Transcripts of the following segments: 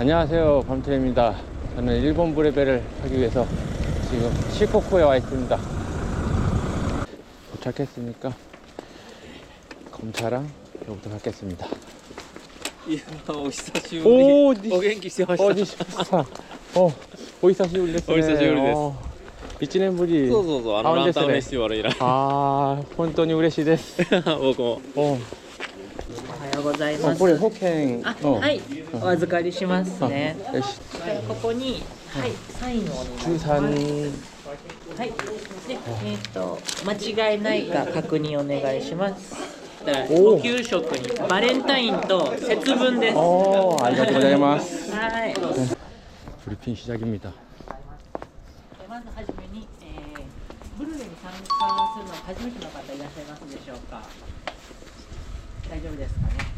안녕하세요 밤트입니다 저는 일본 브레벨을 하기 위해서 지금 시코쿠에 와 있습니다 도착했으니까 검사랑 여기부터 받겠습니다 いやお久しぶりおおー元気してました 어, 니시さんおお久しぶりですねお久しぶりですお1年ぶりそうそうそうあのランタンフェスティバル以来あー本当に嬉しいです僕もおおはよう ございます。あこれ保険あ、のはい、お預かりしますあね。よしここに、はい、サインをお願いします。 13はい。で、えっ、と、間違いないか確認お願いします。だからおーご給食にバレンタインと節分です。おーありがとうございますはい。 브리핑 시작입니다 まずはじめに、えー、ブルネに参加するのは初めての方いらっしゃいますでしょうか。大丈夫ですかね。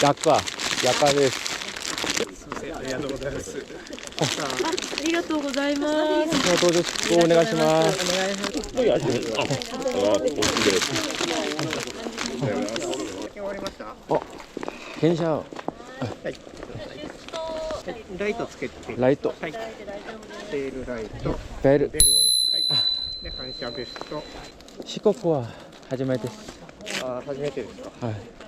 やか、やかです。ありがとうございます。ありがとうございます。しお願いします。お願いします。あ、しす。あ、電車。はい。ライトつけて。ライト。はい。テルライト。ベル。ベルを。はい。で反射ベスト。四国は初めてです。あ、初めてですか。はい。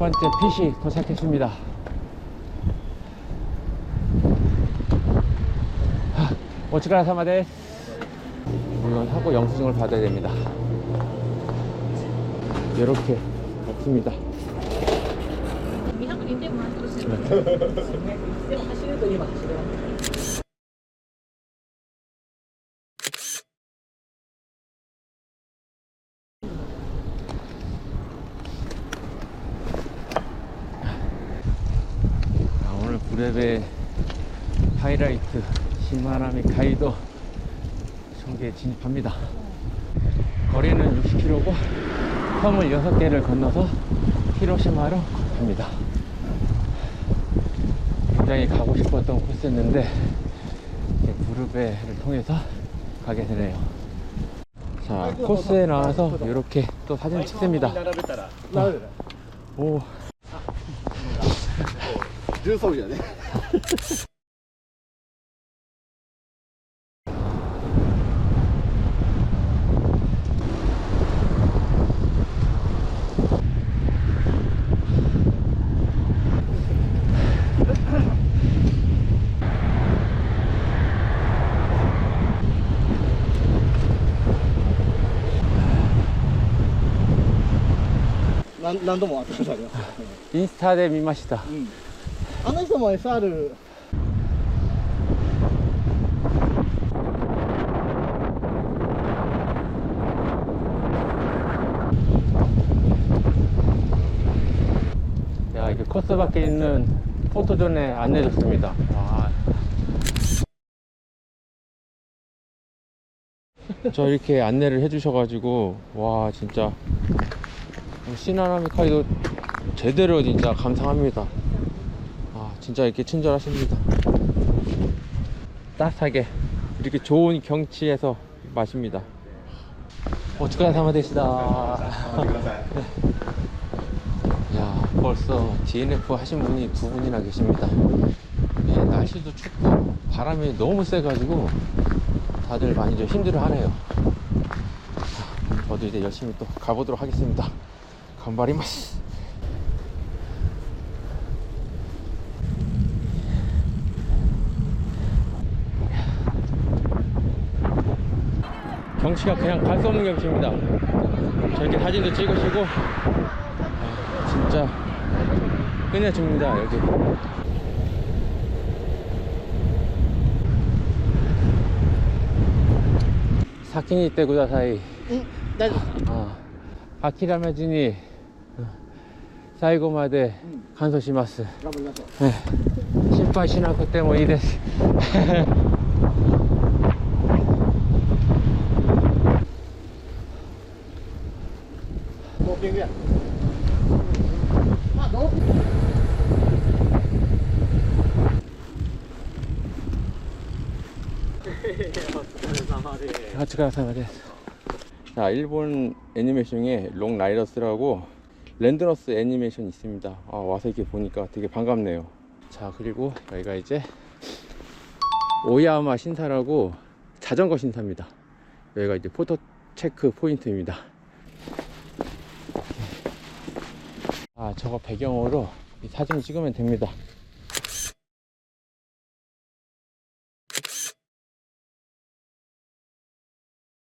번째 핏이 도착했습니다. 하, 오츠카라 사마데. 물론 하고 영수증을 받아야 됩니다. 이렇게 없습니다. 200 브레베 하이라이트 시마나미 가이도 속에 진입합니다. 거리는 60km고 섬을 6개를 건너서 히로시마로 갑니다. 굉장히 가고 싶었던 코스였는데 브르베를 통해서 가게 되네요. 자 코스에 나와서 이렇게 또 사진 찍습니다. 오 重装備だね何度もあってくださインスタで見ました、うん。 만에 쌀을. 야 이게 코스 밖에 있는 포토존에 안내줬습니다. 와. 저 이렇게 안내를 해주셔가지고 와 진짜. 시나라미카이도 제대로 진짜 감상합니다. 아, 진짜 이렇게 친절하십니다. 따뜻하게 이렇게 좋은 경치에서 마십니다. 오츠카레 사마데시다. 야 벌써 DNF 하신 분이 두 분이나 계십니다. 예, 날씨도 춥고 바람이 너무 세가지고 다들 많이 좀 힘들어 하네요. 자, 저도 이제 열심히 또 가보도록 하겠습니다. 간바리마스. 경치가 그냥 갈 수 없는 경치입니다. 저렇게 사진도 찍으시고 아, 진짜 끝내줍니다 여기. 사키니 때 구다사이. 응? 난... 아, 아키라메지니 사이고마데 간소시마스. 네. 심파시나쿠 때모 이랬어 くてもいいですドーピングやまあドーピング 아츠카라사마데스 자 일본 애니메이션 중에 롱라이더스라고 랜드너스 애니메이션 있습니다 아, 와서 이렇게 보니까 되게 반갑네요 자 그리고 여기가 이제 오야마 신사라고 자전거 신사입니다 여기가 이제 포토 체크 포인트입니다 아 저거 배경으로 이 사진 찍으면 됩니다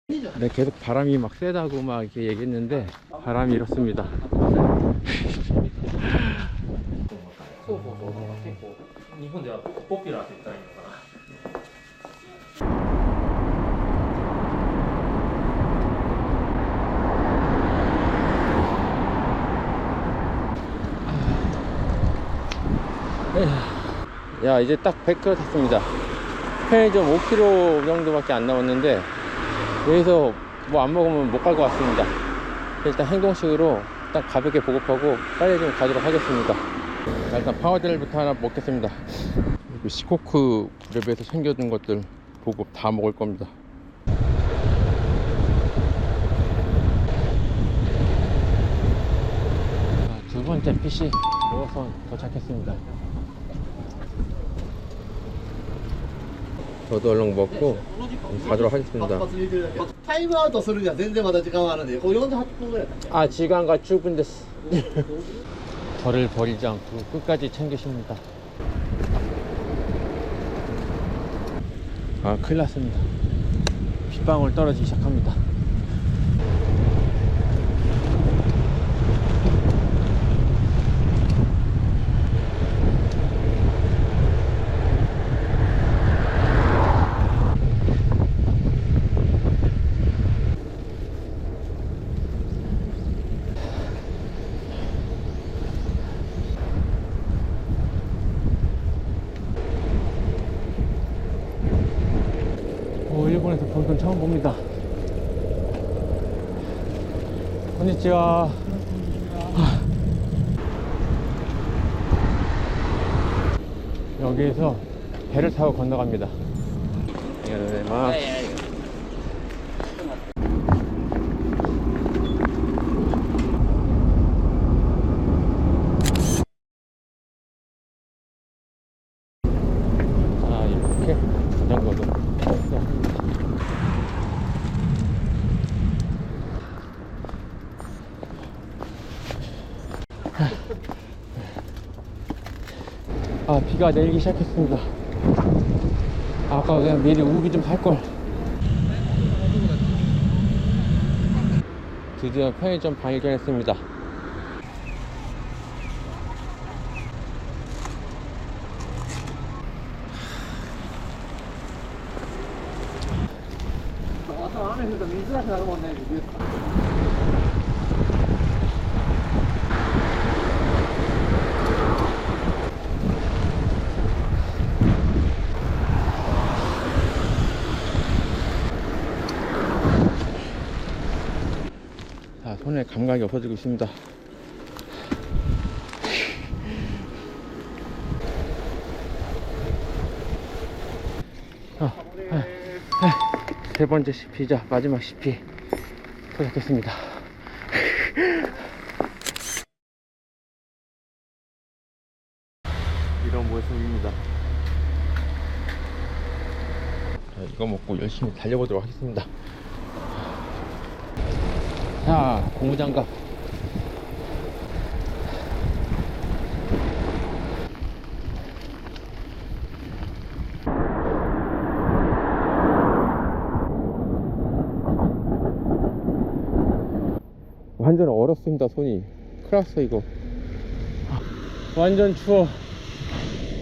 네, 계속 바람이 막 세다고 막 이렇게 얘기했는데 바람이 이렇습니다. 야 이제 딱 100km 탔습니다. 편의점 5km 정도밖에 안 남았는데 여기서 뭐 안 먹으면 못 갈 것 같습니다. 일단 행동식으로 딱 가볍게 보급하고 빨리 좀 가도록 하겠습니다. 자, 일단 파워젤부터 하나 먹겠습니다. 그리고 시코크 랩에서 챙겨둔 것들 보급 다 먹을 겁니다. 자, 두 번째 PC 로선 도착했습니다. 저도 얼른 먹고 가도록 하겠습니다. 活発に入れてるだけタイムアウトするには全然まだ時間はあるんでこう48分ぐらい 아 지간과 출근 됐어. 저를 버리지 않고 끝까지 챙기십니다. 아 큰일 났습니다. 빗방울 떨어지기 시작합니다. 오, 일본에서 본선 처음 봅니다. konnichiwa. 여기에서 배를 타고 건너갑니다. 안녕하세요. 비가 내리기 시작했습니다. 아까 그냥 미리 우기 좀 살걸. 드디어 편의점 발견했습니다. 손에 감각이 없어지고 있습니다. 아, 아, 아, 세 번째 CP자 마지막 CP 도착했습니다. 이런 모습입니다. 자, 이거 먹고 열심히 달려보도록 하겠습니다. 자, 고무장갑. 완전 얼었습니다, 손이. 큰일 났어, 이거. 완전 추워.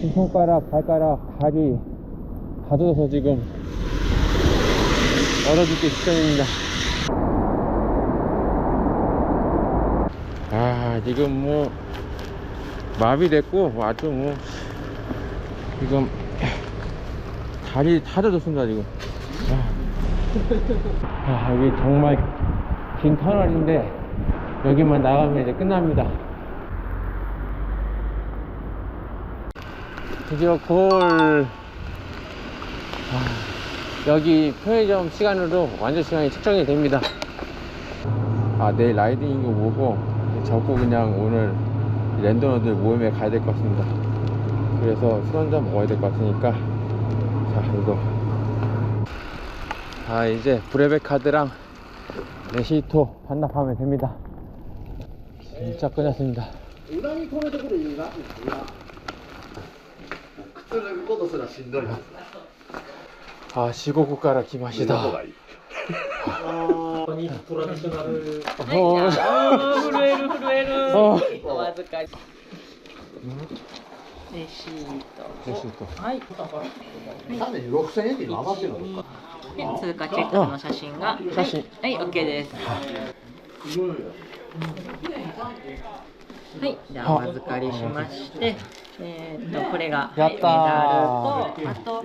이 손가락, 발가락, 다리 다 젖어서 지금 얼어 죽기 직전입니다. 아 지금 뭐 마비됐고 아주 뭐. 지금 다리 타져졌습니다 지금. 아, 아, 여기 정말 긴 터널인데 여기만 나가면 이제 끝납니다. 드디어 골 아, 여기 편의점 시간으로 완전 시간이 측정이 됩니다. 아 내일 라이딩인 거 보고 잡고 그냥 오늘 랜더너들 모임에 가야 될 것 같습니다. 그래서 술 한잔 먹어야 될 것 같으니까 자 이거. 아 이제 브레베 카드랑 레시토 반납하면 됩니다. 진짜 끝났습니다. 아 시골 국가라 기맛이다 トラディショナル。 어, 震える震える。 어. お預かり。レシートレシートはい。種6000円って今余ってるのか。で通過チェックの写真が。写真。はい、はい、OK です。はい、じゃあお預かりしまして、えーっとこれが、はい、メダルとあと